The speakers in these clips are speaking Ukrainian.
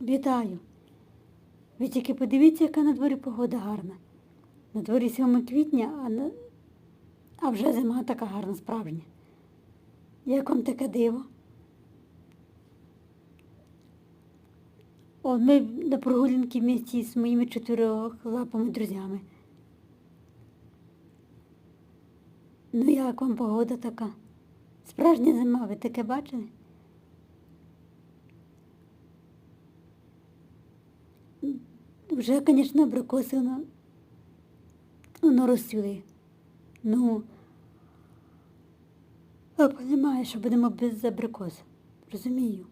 Вітаю! Ви тільки подивіться, яка на дворі погода гарна. На дворі 7 квітня, а, на... а вже зима така гарна, справжня. Як вам таке диво? От ми на прогулянки в місті з моїми чотирилапими друзями. Ну як вам погода така? Справжня зима, ви таке бачили? Вже, звісно, абрикоси воно, воно розцвіли. Ну, а розумію, що будемо без абрикос. Розумію.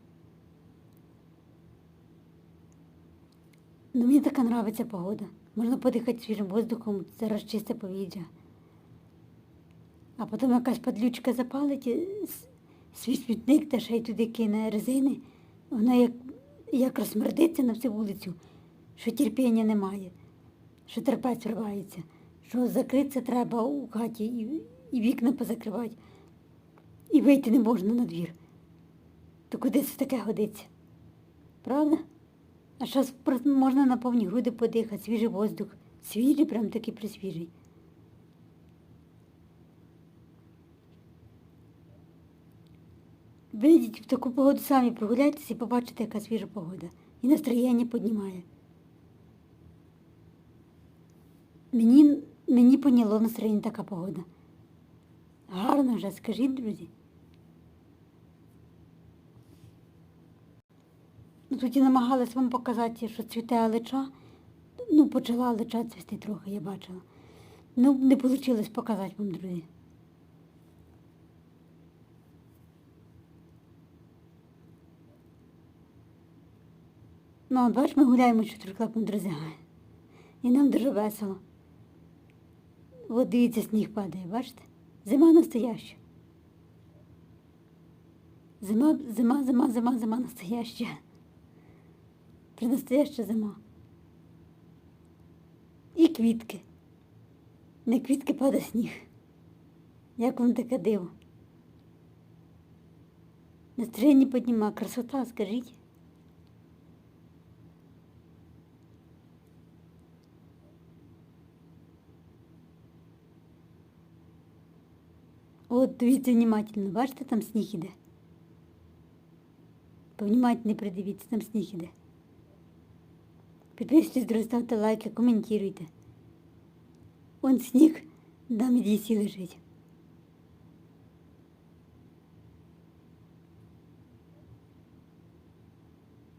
Ну, мені така нравиться погода. Можна подихати свіжим воздухом, зараз чисте повітря. А потім якась падлючка запалить, свій смітник та ще й туди кине резини. Вона як, як розсмердиться на всю вулицю, що терпіння немає, що терпець вривається, що закритися треба у хаті і, і вікна позакривати, і вийти не можна на двір. То куди це таке годиться? Правда? А зараз можна на повні груди подихати, свіжий воздух, свіжий, прям такий присвіжий. Вийдіть в таку погоду самі прогуляйтесь і побачите, яка свіжа погода. І настроєння піднімає. Мені, мені поняло настроєння така погода. Гарно вже, скажіть, друзі. Ну, тут я намагалась вам показати, що цвіте алеча. Ну, почала алеча цвісти трохи, я бачила. Ну, не вийшло показати вам, друзі. Ну, от бач, ми гуляємо чотириклапими друзями. І нам дуже весело. От дивіться, сніг падає, бачите? Зима настояща. Зима, зима, зима, зима, зима настояща. При настояща зима. І квітки. Не квітки падає сніг. Як вам таке диво? Настроєння підніма, красота, скажіть. От дивіться внимательно, бачите, там сніг іде. Повнімательно придивіться, там сніг іде. Підписуйтесь, друзі, ставте лайки, коментуйте. Он сніг на медісі лежить.